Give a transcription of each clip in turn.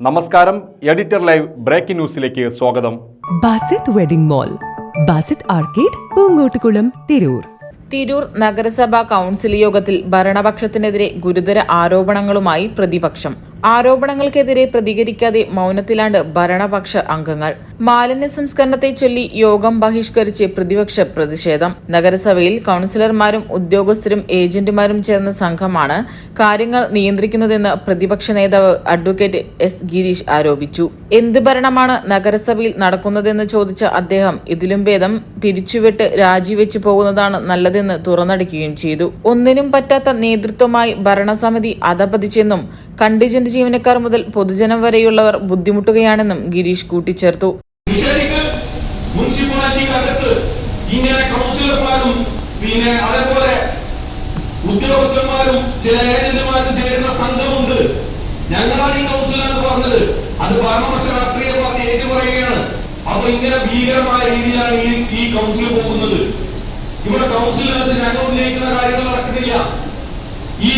നമസ്കാരം editor live breaking ന്യൂസിലേക്ക് സ്വാഗതം. Basith wedding mall Basith arcade Poonkottukulam Tirur. Tirur നഗരസഭാ കൗൺസിൽ യോഗത്തിൽ ഭരണപക്ഷത്തിനെതിരെ ഗുരുതര ആരോപണങ്ങളുമായി പ്രതിപക്ഷം. ആരോപണങ്ങൾക്കെതിരെ പ്രതികരിക്കാതെ മൗനത്തിലാണ്ട് ഭരണപക്ഷ അംഗങ്ങൾ. മാലിന്യ സംസ്കരണത്തെ ചൊല്ലി യോഗം ബഹിഷ്കരിച്ച് പ്രതിപക്ഷ പ്രതിഷേധം. നഗരസഭയിൽ കൌൺസിലർമാരും ഉദ്യോഗസ്ഥരും ഏജന്റുമാരും ചേർന്ന സംഘമാണ് കാര്യങ്ങൾ നിയന്ത്രിക്കുന്നതെന്ന് പ്രതിപക്ഷ നേതാവ് അഡ്വക്കേറ്റ് എസ് ഗിരീഷ് ആരോപിച്ചു. എന്ത് ഭരണമാണ് നഗരസഭയിൽ നടക്കുന്നതെന്ന് ചോദിച്ച അദ്ദേഹം ഇതിലും ഭേദം പിരിച്ചുവിട്ട് രാജിവെച്ചു പോകുന്നതാണ് നല്ലതെന്ന് തുറന്നടിക്കുകയും ചെയ്തു. ഒന്നിനും പറ്റാത്ത നേതൃത്വമായി ഭരണസമിതി അധപതിച്ചെന്നും കണ്ടിജന്റ് ജീവനക്കാർ മുതൽ പൊതുജനം വരെയുള്ളവർ ബുദ്ധിമുട്ടുകയാണെന്നും ഗിരീഷ് കൂട്ടിച്ചേർത്തു. കൗൺസിലർമാരും പിന്നെ ഉദ്യോഗസ്ഥന്മാരും ഞങ്ങളാണ് അത് അപ്പൊ ഇങ്ങനെ ഭീകരമായ രീതിയിലാണ് ഈ ഈ കൗൺസിൽ പോകുന്നത്. ഇവിടെ കൗൺസിലിനകത്ത് ഞങ്ങൾ ഉന്നയിക്കുന്ന കാര്യങ്ങൾ നടക്കുന്നില്ല. ഈ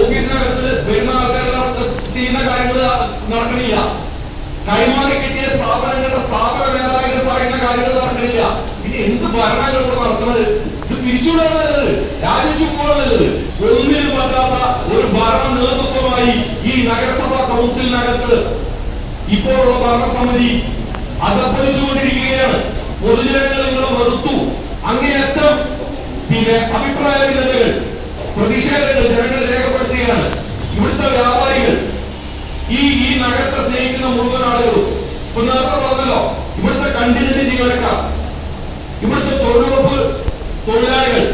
ഓഫീസിനകത്ത് വരുന്ന ചെയ്യുന്ന കാര്യങ്ങൾ നടക്കണില്ല കൈമാറി കിട്ടിയ സ്ഥാപനങ്ങളുടെ സ്ഥാപന മേധാവികൾ പറയുന്ന കാര്യങ്ങൾ നടക്കണില്ല പിന്നെ എന്ത് ഭരണങ്ങൾ ഇവിടെ നടക്കുന്നത്? ഇത് തിരിച്ചുവിടാനുള്ളത് രാജിച്ചു പോകാൻ നല്ലത് ഒന്നിനും പറ്റാത്ത ഒരു ഭരണ നേതൃത്വമായി ഈ നഗരസഭാ കൗൺസിലിനകത്ത് ഇപ്പോഴുള്ള ഭരണസമിതി അധപ്പതിച്ചുകൊണ്ടിരിക്കുകയാണ്. പൊതുജനങ്ങൾ നിങ്ങളെ വെറുത്തു. അങ്ങേയറ്റം പിന്നെ അഭിപ്രായ ഭിന്നതകൾ പ്രതിഷേധങ്ങൾ ജനങ്ങൾ രേഖപ്പെടുത്തുകയാണ് ഇവിടുത്തെ വ്യാപാരികൾ ഈ ഈ സ്നേഹിക്കുന്ന മുഴുവൻ ആളുകളും ഇപ്പൊ നേരത്തെ പറഞ്ഞല്ലോ ഇവിടുത്തെ കണ്ടിജന്റ് ജീവനക്കാർ ഇവിടുത്തെ തൊഴിലുറപ്പ് തൊഴിലാളികൾ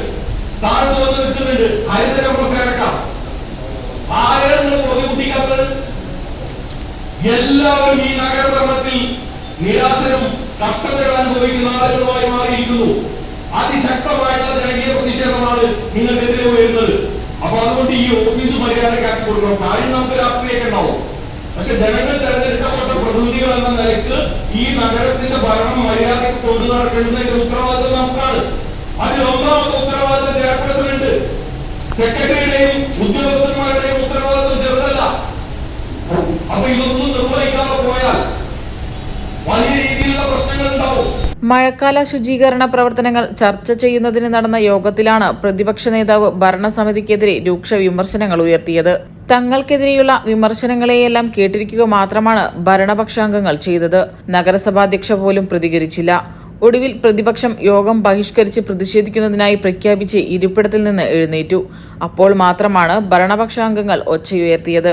താഴ്ന്നു വന്ന് നിൽക്കുന്നുണ്ട്. ഹരിതര സേനക്കാർ. ആരാണ് നിങ്ങൾ എല്ലാവരും ഈ നഗരഭരണത്തിൽ നിരാശനും കഷ്ടതകൾ അനുഭവിക്കുന്ന ആളുകളുമായി മാറിയിരിക്കുന്നു. അതിശക്തമായിട്ടുള്ള ജനകീയ പ്രതിഷേധമാണ് നിങ്ങൾക്കെതിരെ ഉയരുന്നത്. അപ്പൊ അതുകൊണ്ട് ഈ ഓഫീസ് മര്യാദക്കാക്കി കൊടുക്കണം. കാര്യം നമുക്ക് രാത്രിയൊക്കെ ഉണ്ടാവും. പക്ഷെ ജനങ്ങൾ തെരഞ്ഞെടുക്കപ്പെട്ട പ്രതിനിധികൾ എന്ന നിലയ്ക്ക് ഈ നഗരത്തിന്റെ ഭരണം മര്യാദയ്ക്ക് കൊണ്ടു നടക്കേണ്ടതിന്റെ ഉത്തരവാദിത്വം നമുക്കാണ്. അതിൽ ഒന്നാമത്തെ ഉത്തരവാദിത്വം ചെയർപേഴ്സൺ ഉണ്ട്. സെക്രട്ടറിയുടെയും ഉദ്യോഗസ്ഥന്മാരുടെയും ഉത്തരവാദിത്വം ചെറുതല്ല. അപ്പൊ ഇതൊന്നും നിർവഹിക്കാതെ പോയാൽ മഴക്കാല ശുചീകരണ പ്രവർത്തനങ്ങൾ ചർച്ച ചെയ്യുന്നതിന് നടന്ന യോഗത്തിലാണ് പ്രതിപക്ഷ നേതാവ് ഭരണസമിതിക്കെതിരെ രൂക്ഷ വിമർശനങ്ങൾ ഉയർത്തിയത്. തങ്ങൾക്കെതിരെയുള്ള വിമർശനങ്ങളെയെല്ലാം കേട്ടിരിക്കുക മാത്രമാണ് ഭരണപക്ഷാംഗങ്ങൾ ചെയ്തത്. നഗരസഭാധ്യക്ഷ പോലും പ്രതികരിച്ചില്ല. ഒടുവിൽ പ്രതിപക്ഷം യോഗം ബഹിഷ്കരിച്ച് പ്രതിഷേധിക്കുന്നതിനായി പ്രഖ്യാപിച്ച് ഇരിപ്പിടത്തിൽ നിന്ന് എഴുന്നേറ്റു. അപ്പോൾ മാത്രമാണ് ഭരണപക്ഷാംഗങ്ങൾ ഒച്ചയുയർത്തിയത്.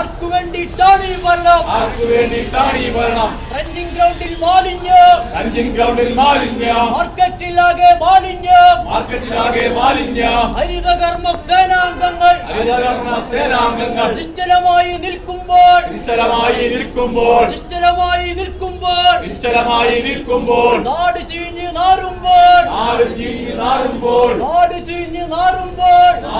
ആർക്കു വേണ്ടിയിട്ടാണ് ഈ ഭരണം ആർക്കു വേണ്ടിയിട്ടാണ് ഈ ഭരണം ട്രെൻഡിംഗ് ഗ്രൗണ്ടിൽ മാലിന്യം. റഞ്ചിങ് ഗ്രൗണ്ടിൽ മാലിന്യം. മാർക്കറ്റിലാകെ മാലിന്യം. മാർക്കറ്റിലാകെ മാലിന്യം. ഹരിതകർമ്മ സേനാംഗങ്ങൾ ഹരിതകർമ്മ സേനാംഗങ്ങൾ നിശ്ചലമായി നിൽക്കുമ്പോൾ. നിശ്ചലമായി നിൽക്കുമ്പോൾ. നിശ്ചലമായി നിൽക്കുമ്പോൾ. നിശ്ചലമായി നിൽക്കുമ്പോൾ. നാട് ചീഞ്ഞ് നാറുമ്പോൾ. നാട് ചീഞ്ഞ് നാറുമ്പോൾ.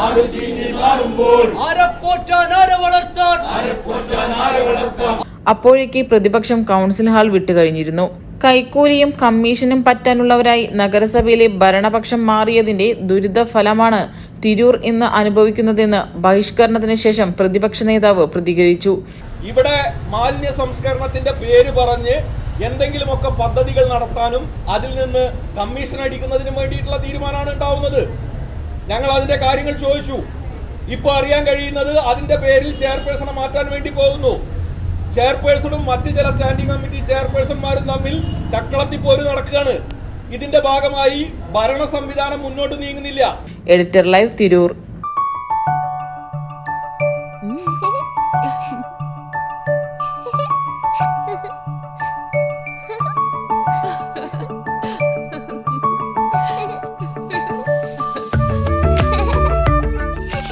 നാറുമ്പോൾ നാട് ചീഞ്ഞ് നാറുമ്പോൾ ആരെ പോറ്റാൻ ആരെ വളർത്താൻ? ആരെ പോറ്റാൻ ആരെ വളർത്താൻ അപ്പോഴേക്ക് പ്രതിപക്ഷം കൗൺസിൽ ഹാൾ വിട്ടുകഴിഞ്ഞിരുന്നു കൈക്കൂലിയും കമ്മീഷനും പറ്റാനുള്ളവരായി നഗരസഭയിലെ ഭരണപക്ഷം മാറിയതിന്റെ ദുരിതഫലമാണ് തിരൂർ ഇന്ന് അനുഭവിക്കുന്നതെന്ന് ബഹിഷ്കരണത്തിന് ശേഷം പ്രതിപക്ഷ നേതാവ് പ്രതികരിച്ചു. ഇവിടെ മാലിന്യ സംസ്കരണത്തിന്റെ പേര് പറഞ്ഞ് എന്തെങ്കിലുമൊക്കെ പദ്ധതികൾ നടത്താനും അതിൽ നിന്ന് കമ്മീഷൻ അടിക്കുന്നതിനും വേണ്ടിയിട്ടുള്ള തീരുമാനമാണ് ഉണ്ടാവുന്നത്. ഞങ്ങൾ അതിന്റെ കാര്യങ്ങൾ ചോദിച്ചു. ഇപ്പോൾ അറിയാൻ കഴിയുന്നത് അതിന്റെ പേരിൽ ചെയർപേഴ്സണെ മാറ്റാൻ വേണ്ടി പോകുന്നു. ചെയർപേഴ്സണും മറ്റു ചില സ്റ്റാൻഡിംഗ് കമ്മിറ്റി ചെയർപേഴ്സൺമാരും തമ്മിൽ ചക്കളത്തിപ്പോര് നടക്കുകയാണ്. ഇതിന്റെ ഭാഗമായി ഭരണ സംവിധാനം മുന്നോട്ട് നീങ്ങുന്നില്ല. Editor live Tirur